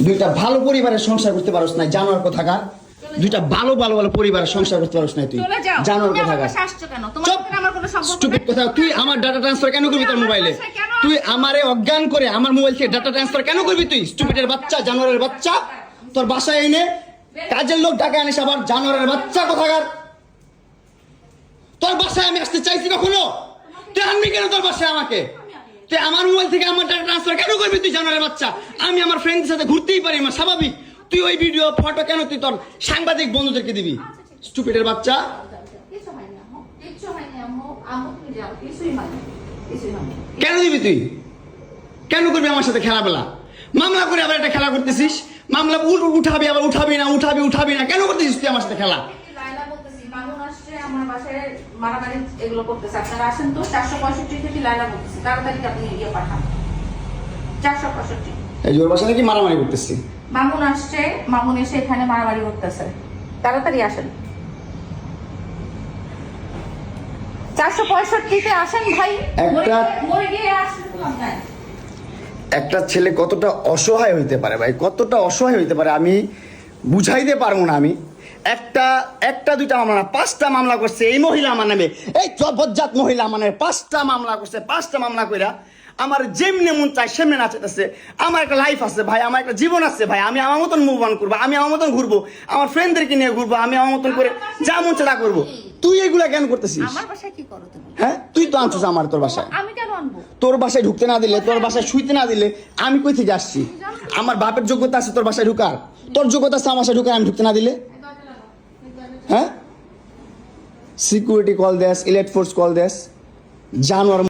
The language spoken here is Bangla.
দুইটা ভালো পরিবারের সংসার করতে পারোস না জানোয়ার কোথাকার? দুইটা ভালো ভালো ভালো পরিবারের সংসার করতে পারোস না তুই জানোয়ার কোথাকার? কেন? তোমার চুপ সাথে আমার কোনো সম্পর্ক স্টুপিড কথা তুই আমার ডাটা ট্রান্সফার কেন করবি তোর মোবাইলে তুই আমারে অজ্ঞান করে আমার মোবাইল থেকে ডাটা ট্রান্সফার কেন করবি তুই? স্টুপিডের বাচ্চা জানোয়ারের বাচ্চা। তোর বাসায় এনে কাজের লোক টাকা আনিস আবার জানোয়ারের বাচ্চা কোথাকার? তোর বাসায় আমি আসতে চাইছি কখনো? তুই আনবি কেন তোর বাসায় আমাকে? তুই আমার মোবাইল থেকে আমার ডাটা ট্রান্সফার কেন করবি তুই জানোয়ারের বাচ্চা? আমি আমার ফ্রেন্ডের সাথে ঘুরতেই পারি আমার স্বাভাবিক। তুই ওই ভিডিও ফটো কেন তুই তোর সাংবাদিক বন্ধুদেরকে দিবি? স্টুপিডের বাচ্চা। কেন দিবি তুই? কেন করবি আমার সাথে খেলাবেলা মামলা করে আবার একটা খেলা করতেছিস? মামলা উঠ- উঠাবি আবার উঠাবি না, উঠাবি উঠাবি না। কেন করতেছিস তুই আমার সাথে খেলা? আসছে আমার বাসায় মারামারি এগুলো করতেছে। আপনারা আসেন তো চারশো পঁয়ষট্টি থেকে লাইলা বলতেছি তাড়াতাড়ি আপনি ইয়ে পাঠান। চারশো পঁয়ষট্টি। এই জোর বাসা নাকি মারামারি করতেছি? মামুন আসছে মামুন এসে এখানে মারামারি করতেছে। তাড়াতাড়ি আসেন। চারশো পঁয়ষট্টিতে আসেন ভাই। একটা- মরে গিয়ে- মরে গিয়ে আসলে তো লাভ নাই। একটা ছেলে কতটা অসহায় হইতে পারে ভাই? কতটা অসহায় হইতে পারে? আমি বুঝাইতে পারব না আমি। একটা একটা দুইটা মামলা না পাঁচটা মামলা করছে এই মহিলা আমার নামে। এই জবজ্জাত মহিলা আমার নামে পাঁচটা মামলা করছে পাঁচটা মামলা কইরা। আমার যেমনি মন চায় সেমনি নাচাইতেছে। আমার একটা লাইফ আছে ভাই আমার একটা জীবন আছে ভাই। আমি আমার মতন মুভ অন করব আমি আমার মতন ঘুরবো আমার ফ্রেন্ডদেরকে নিয়ে ঘুরবো আমি আমার মতন করে যা মন চায় তা করব। তুই এগুলা কেন করতেছিস? আমার বাসায় কি করো তুমি? হ্যাঁ? তুই তো আনছিস আমার তোর বাসায়। আমি কেন আনব? তোর বাসায় ঢুকতে না দিলে তোর বাসায় শুইতে না দিলে আমি কই থেকে আসছি? আমার বাপের যোগ্যতা আছে তোর বাসায় ঢুকার। তোর যোগ্যতা আছে আমার ঢুকার আমি ঢুকতে না দিলে? হ্যাঁ? সিকিউরিটি কল দেশ ইলেট ফোর্স কল দেশ জানোয়ার